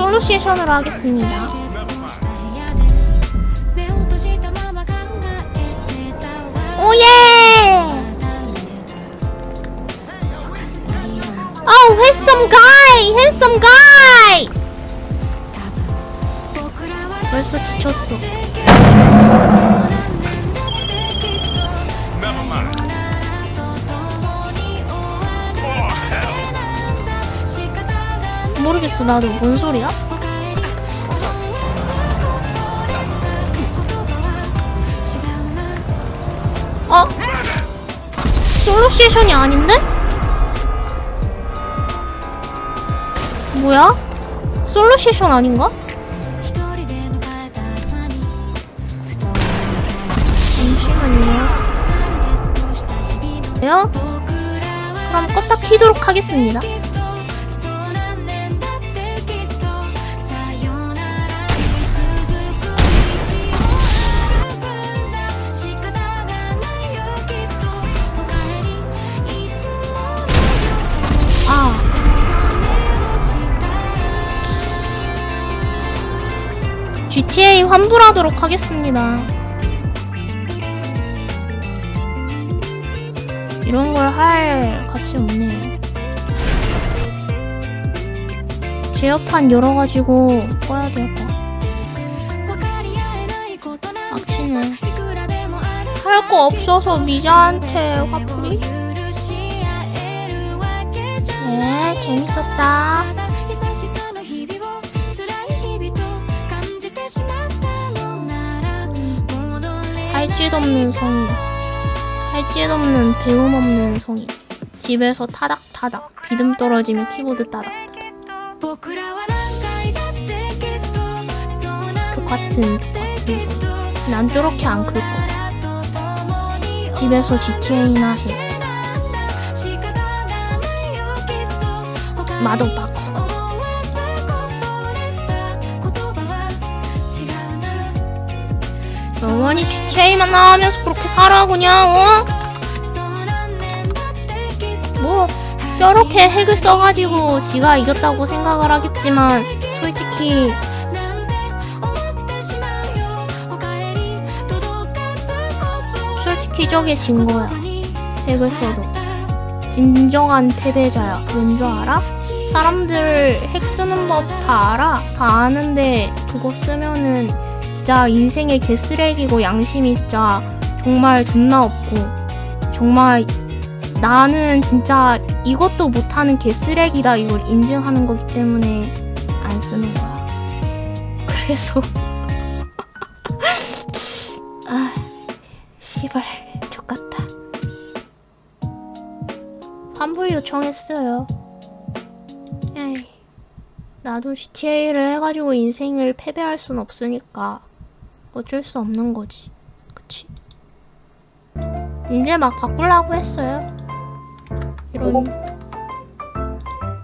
솔루시에이션으로 하겠습니다. 오예! Oh, handsome guy! Handsome guy! 벌써 지쳤어. 모르겠어, 나도. 뭔 소리야? 어? 솔루시에이션이 아닌데? 뭐야? 솔루시에이션 아닌가? 잠시만요. 요 그럼 껐다 키도록 하겠습니다. GTA 환불하도록 하겠습니다. 이런 걸 할 가치 없네요. 제어판 열어가지고 꺼야 될 거. 악치네. 할 거 없어서 미자한테 화풀이? 네, 재밌었다. 할짓 없는 성이. 할짓 없는 배움 없는 성이. 집에서 타닥타닥. 비듬 떨어지면 키보드 따닥. 똑같은 똑같은. 난 저렇게 안 클 거야. 집에서 GTA나 해. 바꿔. 영원히 GTA만 나오면서 그렇게 살아 그냥 어? 뭐 저렇게 핵을 써가지고 지가 이겼다고 생각을 하겠지만 솔직히 솔직히 저게 진 거야 핵을 써도 진정한 패배자야 왠줄 알아? 사람들 핵 쓰는 법 다 알아 다 아는데 그거 쓰면은 진짜 인생의 개쓰레기고 양심이 진짜 정말 존나 없고 정말 나는 진짜 이것도 못하는 개쓰레기다 이걸 인증하는 거기 때문에 안 쓰는 거야. 그래서 아 씨발 족같다. 환불 요청했어요. 에이 나도 GTA를 해가지고 인생을 패배할 순 없으니까 어쩔 수 없는 거지. 그치? 이제 막 바꾸려고 했어요. 이런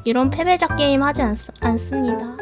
이런 패배자 게임 하지 않, 않습니다.